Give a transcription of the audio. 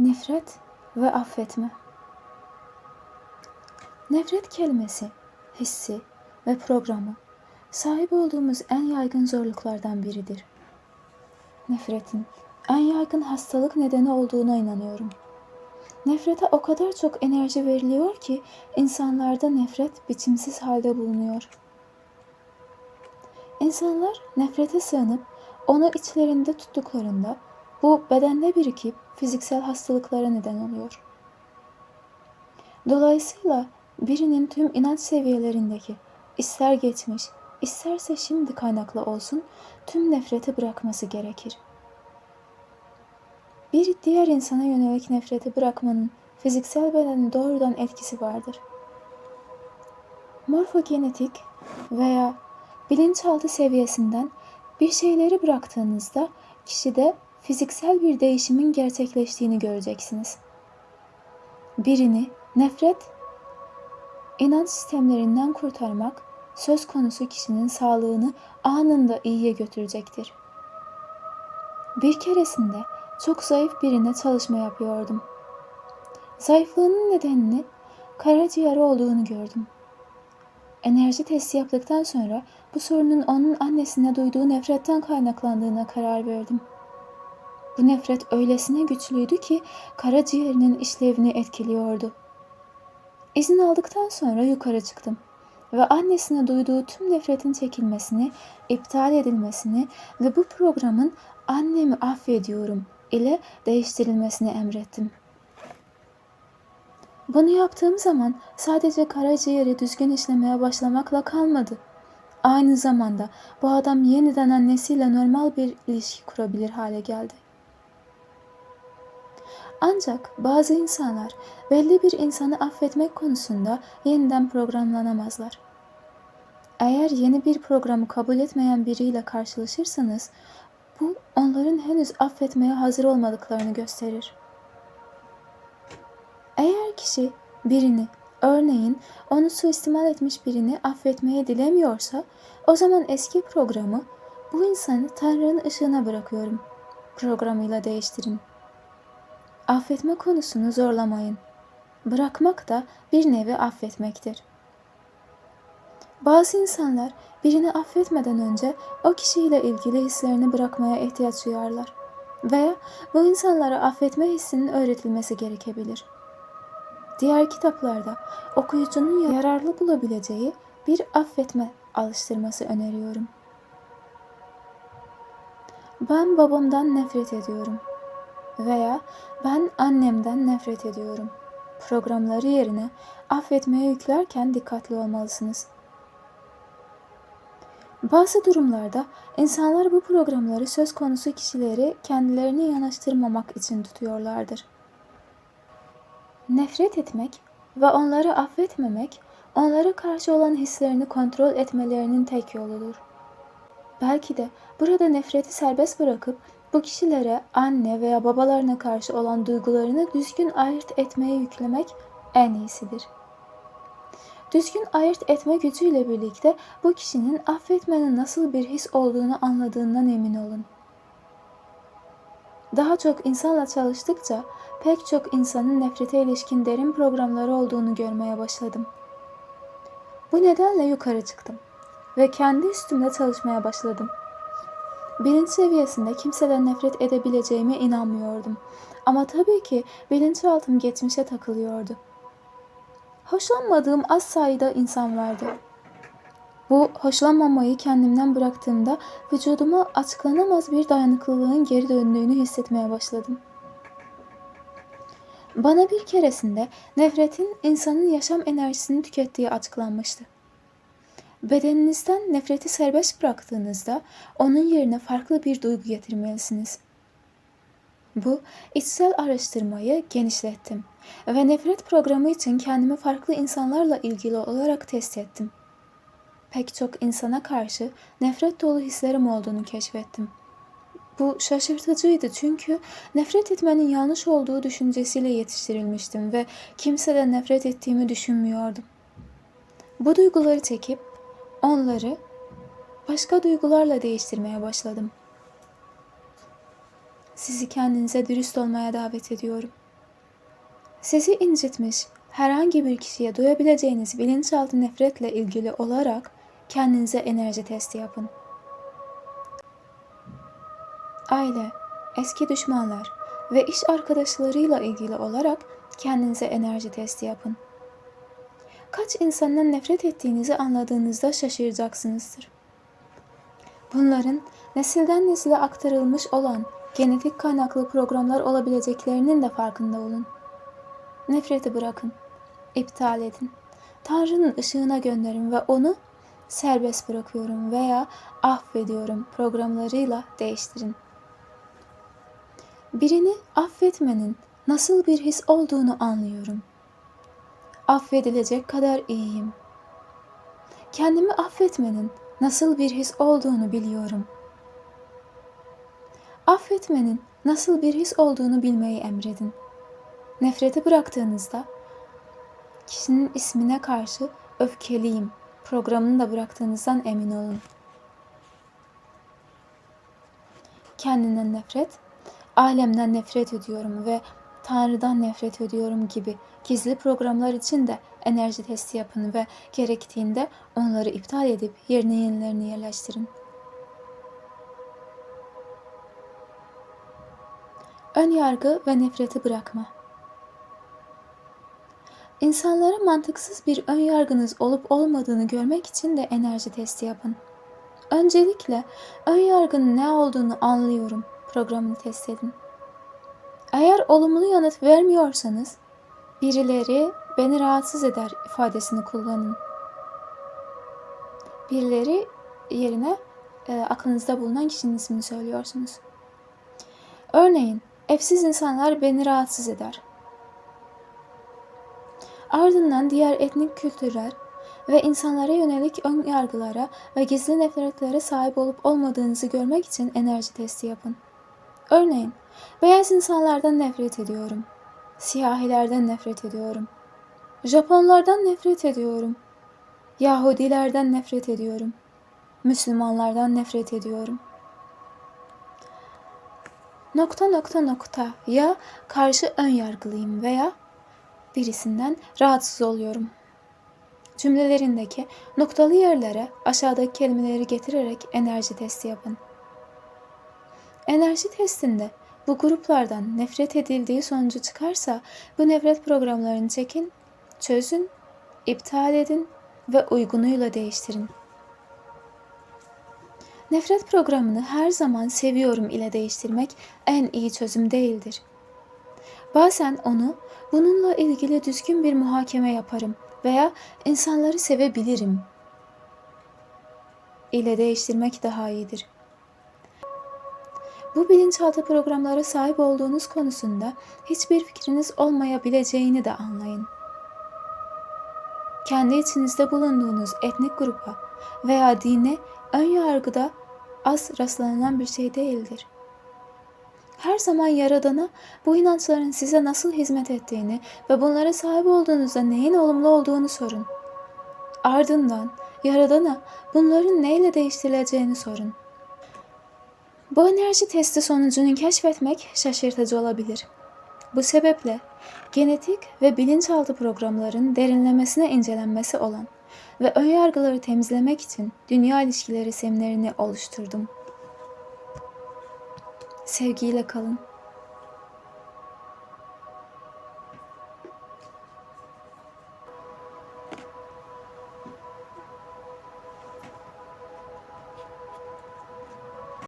Nefret ve affetme. Nefret kelimesi, hissi ve programı sahip olduğumuz en yaygın zorluklardan biridir. Nefretin en yaygın hastalık nedeni olduğuna inanıyorum. Nefrete o kadar çok enerji veriliyor ki insanlarda nefret biçimsiz halde bulunuyor. İnsanlar nefrete sığınıp onu içlerinde tuttuklarında bu bedende birikip fiziksel hastalıklara neden oluyor. Dolayısıyla birinin tüm inanç seviyelerindeki ister geçmiş, isterse şimdi kaynaklı olsun tüm nefreti bırakması gerekir. Bir diğer insana yönelik nefreti bırakmanın fiziksel bedene doğrudan etkisi vardır. Morfogenetik veya bilinçaltı seviyesinden bir şeyleri bıraktığınızda kişide fiziksel bir değişimin gerçekleştiğini göreceksiniz. Birini nefret, inanç sistemlerinden kurtarmak söz konusu kişinin sağlığını anında iyiye götürecektir. Bir keresinde çok zayıf birine çalışma yapıyordum. Zayıflığının nedenini karaciğer olduğunu gördüm. Enerji testi yaptıktan sonra bu sorunun onun annesine duyduğu nefretten kaynaklandığına karar verdim. Bu nefret öylesine güçlüydü ki karaciğerinin işlevini etkiliyordu. İzin aldıktan sonra yukarı çıktım ve annesine duyduğu tüm nefretin çekilmesini, iptal edilmesini ve bu programın annemi affediyorum ile değiştirilmesini emrettim. Bunu yaptığım zaman sadece karaciğeri düzgün işlemeye başlamakla kalmadı. Aynı zamanda bu adam yeniden annesiyle normal bir ilişki kurabilir hale geldi. Ancak bazı insanlar belli bir insanı affetmek konusunda yeniden programlanamazlar. Eğer yeni bir programı kabul etmeyen biriyle karşılaşırsanız bu onların henüz affetmeye hazır olmadıklarını gösterir. Eğer kişi birini, örneğin onu suistimal etmiş birini affetmeye dilemiyorsa, o zaman eski programı bu insanı Tanrı'nın ışığına bırakıyorum programıyla değiştirin. Affetme konusunu zorlamayın. Bırakmak da bir nevi affetmektir. Bazı insanlar birini affetmeden önce o kişiyle ilgili hislerini bırakmaya ihtiyaç duyarlar veya bu insanlara affetme hissinin öğretilmesi gerekebilir. Diğer kitaplarda okuyucunun yararlı bulabileceği bir affetme alıştırması öneriyorum. Ben babamdan nefret ediyorum veya ben annemden nefret ediyorum. Programları yerine affetmeye yüklerken dikkatli olmalısınız. Bazı durumlarda insanlar bu programları söz konusu kişileri kendilerine yanaştırmamak için tutuyorlardır. Nefret etmek ve onları affetmemek, onlara karşı olan hislerini kontrol etmelerinin tek yoludur. Belki de burada nefreti serbest bırakıp bu kişilere anne veya babalarına karşı olan duygularını düzgün ayırt etmeye yüklemek en iyisidir. Düzgün ayırt etme gücüyle birlikte bu kişinin affetmenin nasıl bir his olduğunu anladığından emin olun. Daha çok insanla çalıştıkça pek çok insanın nefrete ilişkin derin programları olduğunu görmeye başladım. Bu nedenle yukarı çıktım ve kendi üstümde çalışmaya başladım. Bilinç seviyesinde kimseden nefret edebileceğime inanmıyordum. Ama tabii ki bilinçaltım geçmişe takılıyordu. Hoşlanmadığım az sayıda insan vardı. Bu hoşlanmamayı kendimden bıraktığımda vücuduma açıklanamaz bir dayanıklılığın geri döndüğünü hissetmeye başladım. Bana bir keresinde nefretin insanın yaşam enerjisini tükettiği açıklanmıştı. Bedeninizden nefreti serbest bıraktığınızda onun yerine farklı bir duygu getirmelisiniz. Bu içsel araştırmayı genişlettim ve nefret programı için kendimi farklı insanlarla ilgili olarak test ettim. Pek çok insana karşı nefret dolu hislerim olduğunu keşfettim. Bu şaşırtıcıydı çünkü nefret etmenin yanlış olduğu düşüncesiyle yetiştirilmiştim ve kimseden nefret ettiğimi düşünmüyordum. Bu duyguları çekip onları başka duygularla değiştirmeye başladım. Sizi kendinize dürüst olmaya davet ediyorum. sizi incitmiş herhangi bir kişiye duyabileceğiniz bilinçaltı nefretle ilgili olarak kendinize enerji testi yapın. Aile, eski düşmanlar ve iş arkadaşlarıyla ilgili olarak kendinize enerji testi yapın. Kaç insandan nefret ettiğinizi anladığınızda şaşıracaksınızdır. Bunların nesilden nesile aktarılmış olan genetik kaynaklı programlar olabileceklerinin de farkında olun. Nefreti bırakın, iptal edin. Tanrı'nın ışığına gönderin ve onu serbest bırakıyorum veya affediyorum programlarıyla değiştirin. Birini affetmenin nasıl bir his olduğunu anlıyorum. Affedilecek kadar iyiyim. Kendimi affetmenin nasıl bir his olduğunu biliyorum. Affetmenin nasıl bir his olduğunu bilmeyi emredin. Nefreti bıraktığınızda kişinin ismine karşı öfkeliyim programını da bıraktığınızdan emin olun. Kendinden nefret, alemden nefret ediyorum ve Tanrı'dan nefret ediyorum gibi gizli programlar için de enerji testi yapın ve gerektiğinde onları iptal edip yerine yenilerini yerleştirin. Ön yargı ve nefreti bırakma. İnsanlara mantıksız bir ön yargınız olup olmadığını görmek için de enerji testi yapın. Öncelikle ön yargının ne olduğunu anlıyorum programını test edin. Eğer olumlu yanıt vermiyorsanız birileri beni rahatsız eder ifadesini kullanın. Birileri yerine e, aklınızda bulunan kişinin ismini söylüyorsunuz. Örneğin, evsiz insanlar beni rahatsız eder. Ardından diğer etnik kültürler ve insanlara yönelik ön yargılara ve gizli nefretlere sahip olup olmadığınızı görmek için enerji testi yapın. Örneğin, beyaz insanlardan nefret ediyorum. Siyahilerden nefret ediyorum. Japonlardan nefret ediyorum. Yahudilerden nefret ediyorum. Müslümanlardan nefret ediyorum. Nokta nokta nokta ya karşı ön yargılıyım veya birisinden rahatsız oluyorum. Cümlelerindeki noktalı yerlere aşağıdaki kelimeleri getirerek enerji testi yapın. Enerji testinde bu gruplardan nefret edildiği sonucu çıkarsa bu nefret programlarını çekin, çözün, iptal edin ve uygunuyla değiştirin. Nefret programını her zaman seviyorum ile değiştirmek en iyi çözüm değildir. Bazen onu bununla ilgili düzgün bir muhakeme yaparım veya insanları sevebilirim ile değiştirmek daha iyidir. Bu bilinçaltı programlara sahip olduğunuz konusunda hiçbir fikriniz olmayabileceğini de anlayın. Kendi içinizde bulunduğunuz etnik grupa veya dine ön yargıda az rastlanılan bir şey değildir. Her zaman Yaradan'a bu inançların size nasıl hizmet ettiğini ve bunlara sahip olduğunuzda neyin olumlu olduğunu sorun. Ardından Yaradan'a bunların neyle değiştirileceğini sorun. Bu enerji testi sonucunu keşfetmek şaşırtıcı olabilir. Bu sebeple genetik ve bilinçaltı programların derinlemesine incelenmesi olan ve önyargıları temizlemek için dünya ilişkileri seminerini oluşturdum. Sevgiyle kalın.